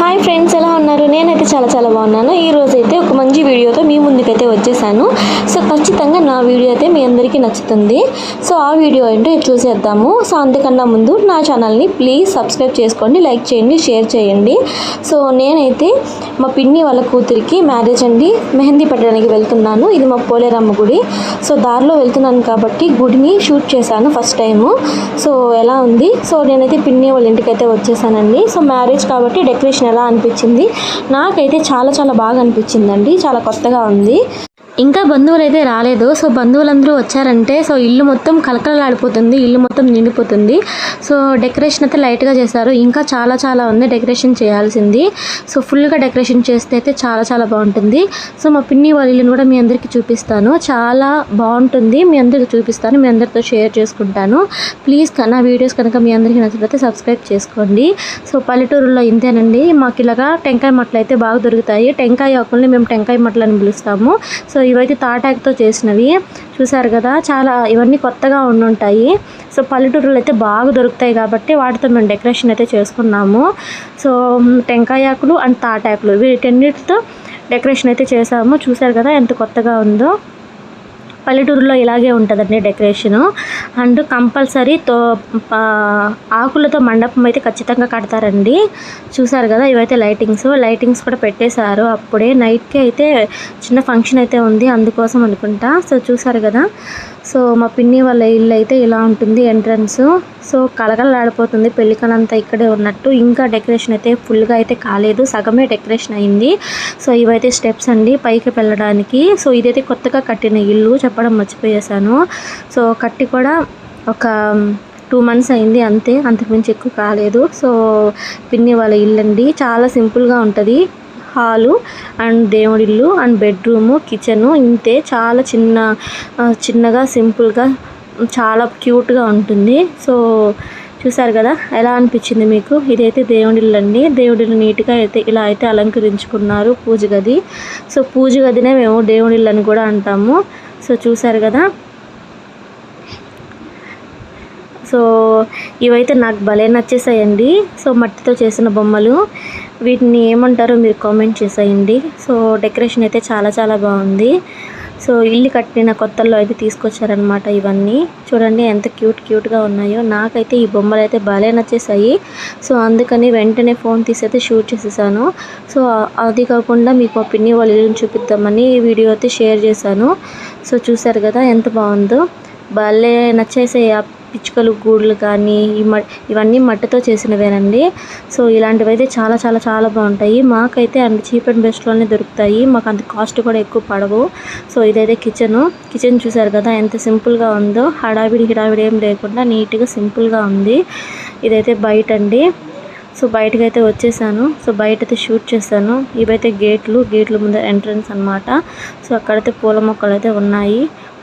Hi friends ఎలా ఉన్నారు? నేనైతే చాలా చాలా బాగున్నాను. ఈ అయితే ఒక మంచి వీడియోతో మీ ముందుకైతే వచ్చేసాను. సో ఖచ్చితంగా నా వీడియో అయితే మీ అందరికీ నచ్చుతుంది. సో ఆ వీడియో ఏంటో చూసేద్దాము. సో అంతకన్నా ముందు నా ఛానల్ని ప్లీజ్ సబ్స్క్రైబ్ చేసుకోండి లైక్ చేయండి షేర్ చేయండి. సో నేనైతే మా పిన్ని వాళ్ళ కూతురికి మ్యారేజ్ అండి. మెహందీ పెట్టడానికి వెళ్తున్నాను. ఇది మా పోలేరమ్మ గుడి. సో దారిలో వెళ్తున్నాను కాబట్టి గుడిని షూట్ చేశాను ఫస్ట్ టైము. సో ఎలా ఉంది? సో నేనైతే పిన్ని వాళ్ళ ఇంటికి అయితే వచ్చేసానండి. సో మ్యారేజ్ కాబట్టి డెకరేషన్ ఎలా అనిపించింది? నాకైతే చాలా చాలా బాగా అనిపించిందండి. చాలా కొత్తగా ఉంది. ఇంకా బంధువులు అయితే రాలేదు. సో బంధువులందరూ వచ్చారంటే సో ఇల్లు మొత్తం కలకలలాడిపోతుంది. ఇల్లు మొత్తం నిండిపోతుంది. సో డెకరేషన్ అయితే లైట్గా చేశారు. ఇంకా చాలా చాలా ఉంది డెకరేషన్ చేయాల్సింది. సో ఫుల్గా డెకరేషన్ చేస్తే అయితే చాలా చాలా బాగుంటుంది. సో మా పిన్ని వాళ్ళ ఇల్లుని కూడా మీ అందరికీ చూపిస్తాను. చాలా బాగుంటుంది. మీ అందరికీ చూపిస్తాను. మీ అందరితో షేర్ చేసుకుంటాను. ప్లీజ్ నా వీడియోస్ కనుక మీ అందరికీ నచ్చినట్లయితే సబ్స్క్రైబ్ చేసుకోండి. సో పల్లెటూరులో ఇంతేనండి. మాకు ఇలాగా టెంకాయ మట్టలు అయితే బాగా దొరుకుతాయి. టెంకాయ ఆకుల్ని మేము టెంకాయ మట్టలు అని పిలుస్తాము. సో ఇవైతే తాటాకుతో చేసినవి. చూసారు కదా చాలా ఇవన్నీ కొత్తగా ఉండుంటాయి. సో పల్లెటూరులో అయితే బాగా దొరుకుతాయి కాబట్టి వాటితో మేము డెకరేషన్ అయితే చేసుకున్నాము. సో టెంకాయ ఆకులు అండ్ తాటాకులు వీటన్నిటితో డెకరేషన్ అయితే చేసాము చూసారు కదా ఎంత కొత్తగా ఉందో. పల్లెటూరులో ఇలాగే ఉంటుందండి డెకరేషను. అండ్ కంపల్సరీ తో పా- ఆకులతో మండపం అయితే ఖచ్చితంగా కడతారండి. చూసారు కదా ఇవైతే లైటింగ్స్. లైటింగ్స్ కూడా పెట్టేశారు అప్పుడే. నైట్కి అయితే చిన్న ఫంక్షన్ అయితే ఉంది అందుకోసం అనుకుంటా. సో చూసారు కదా. సో మా పిన్ని వాళ్ళ ఇల్లు అయితే ఇలా ఉంటుంది ఎంట్రన్స్. సో కలగలలాడిపోతుంది పెళ్ళికనంతా ఇక్కడే ఉన్నట్టు. ఇంకా డెకరేషన్ అయితే ఫుల్గా అయితే కాలేదు. సగమే డెకరేషన్ అయింది. సో ఇవైతే స్టెప్స్ అండి పైకి వెళ్ళడానికి. సో ఇదైతే కొత్తగా కట్టిన ఇల్లు. చెప్పడం మర్చిపోయేసాను సో కట్టి కూడా ఒక టూ మంత్స్ అయింది అంతే. అంతకుమించి ఎక్కువ కాలేదు. సో పిన్ని వాళ్ళ ఇల్లు అండి చాలా సింపుల్గా ఉంటుంది. హాలు అండ్ దేవుడిల్లు అండ్ బెడ్రూము కిచెను ఇంతే. చాలా చిన్న చిన్నగా సింపుల్గా చాలా క్యూట్గా ఉంటుంది. సో చూసారు కదా ఎలా అనిపించింది మీకు? ఇదైతే దేవుడిల్లు అండి దేవుడిల్లు నీట్గా అయితే ఇలా అయితే అలంకరించుకున్నారు పూజ గది. సో పూజ గదినే మేము దేవుడి ఇల్లు అని కూడా అంటాము. సో చూసారు కదా. సో ఇవైతే నాకు భలే నచ్చేసాయండి. సో మట్టితో చేసిన బొమ్మలు. వీటిని ఏమంటారో మీరు కామెంట్ చేసేయండి. సో డెకరేషన్ అయితే చాలా చాలా బాగుంది. సో ఇల్లు కట్టిన కొత్తల్లో అయితే తీసుకొచ్చారనమాట ఇవన్నీ. చూడండి ఎంత క్యూట్ క్యూట్గా ఉన్నాయో. నాకైతే ఈ బొమ్మలు అయితే భలే నచ్చేసాయి సో అందుకని వెంటనే ఫోన్ తీసి అయితే షూట్ చేసేసాను. సో అది కాకుండా మీకు మా పిన్ని వాళ్ళ ఇల్లుని చూపిద్దామని వీడియో అయితే షేర్ చేశాను. సో చూసారు కదా ఎంత బాగుందో. భలే నచ్చేసాయి యాప్ పిచ్చుకలు గూడులు కానీ ఈ మ ఇవన్నీ మట్టితో చేసినవేనండి. సో ఇలాంటివి అయితే చాలా చాలా చాలా బాగుంటాయి. మాకైతే అండ్ చీప్ అండ్ బెస్ట్లోనే దొరుకుతాయి. మాకు అంత కాస్ట్ కూడా ఎక్కువ పడవు. సో ఇదైతే కిచెన్. కిచెన్ చూసారు కదా ఎంత సింపుల్గా ఉందో. హడావిడి హిడావిడి ఏం లేకుండా నీట్గా సింపుల్గా ఉంది. ఇదైతే బయట అండి సో బయటకు అయితే వచ్చేసాను. సో బయట అయితే షూట్ చేశాను. ఇవైతే గేట్లు గేట్ల ముందు ఎంట్రన్స్ అన్నమాట. సో అక్కడైతే పూల మొక్కలు అయితే ఉన్నాయి.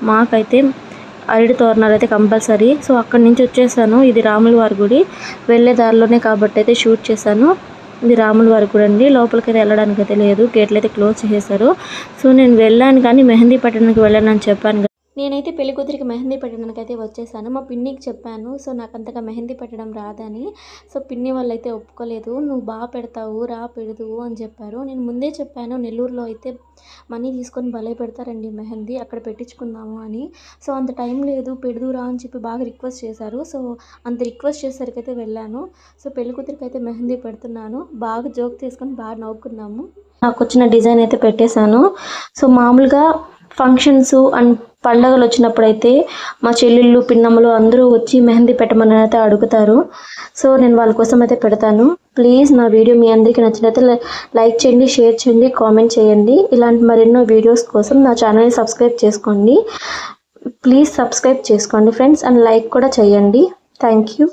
మాకైతే అరటి తోరణాలు అయితే కంపల్సరీ. సో అక్కడి నుంచి వచ్చేసాను. ఇది రాముల వారి గుడి. వెళ్ళే దారిలోనే కాబట్టి అయితే షూట్ చేశాను. ఇది రాముల వారి గుడి అండి. లోపలికి అయితే వెళ్ళడానికి అయితే లేదు. గేట్లు అయితే క్లోజ్ చేసేసారు సో నేను వెళ్ళాను కానీ మెహందీ పట్టణానికి వెళ్ళాను అని చెప్పాను నేనైతే పెళ్ళి కూతురికి మెహందీ పెట్టడానికి అయితే వచ్చేసాను. మా పిన్నికి చెప్పాను సో నాకు అంతగా మెహందీ పెట్టడం రాదని. సో పిన్ని వాళ్ళు అయితే ఒప్పుకోలేదు. నువ్వు బాగా పెడతావు రా పెడదువు అని చెప్పారు. నేను ముందే చెప్పాను నెల్లూరులో అయితే మనీ తీసుకొని భలే పెడతారండి మెహందీ అక్కడ పెట్టించుకుందాము అని. సో అంత టైం లేదు పెడుదురా అని చెప్పి బాగా రిక్వెస్ట్ చేశారు. సో అంత రిక్వెస్ట్ చేసరికి అయితే వెళ్ళాను. సో పెళ్ళి కూతురికి అయితే మెహందీ పెడుతున్నాను. బాగా జోక్ తీసుకొని బాగా నవ్వుకున్నాము. నాకు వచ్చిన డిజైన్ అయితే పెట్టేశాను. సో మామూలుగా ఫంక్షన్స్ అండ్ పండగలు వచ్చినప్పుడైతే మా చెల్లెళ్ళు పిన్నమ్మలు అందరూ వచ్చి మెహందీ పెట్టమని అయితే అడుగుతారు. సో నేను వాళ్ళ కోసం అయితే పెడతాను. ప్లీజ్ నా వీడియో మీ అందరికీ నచ్చినైతే లైక్ చేయండి షేర్ చేయండి కామెంట్ చేయండి. ఇలాంటి మరెన్నో వీడియోస్ కోసం నా ఛానల్ని సబ్స్క్రైబ్ చేసుకోండి. ప్లీజ్ సబ్స్క్రైబ్ చేసుకోండి ఫ్రెండ్స్. అండ్ లైక్ కూడా చేయండి. Thank you.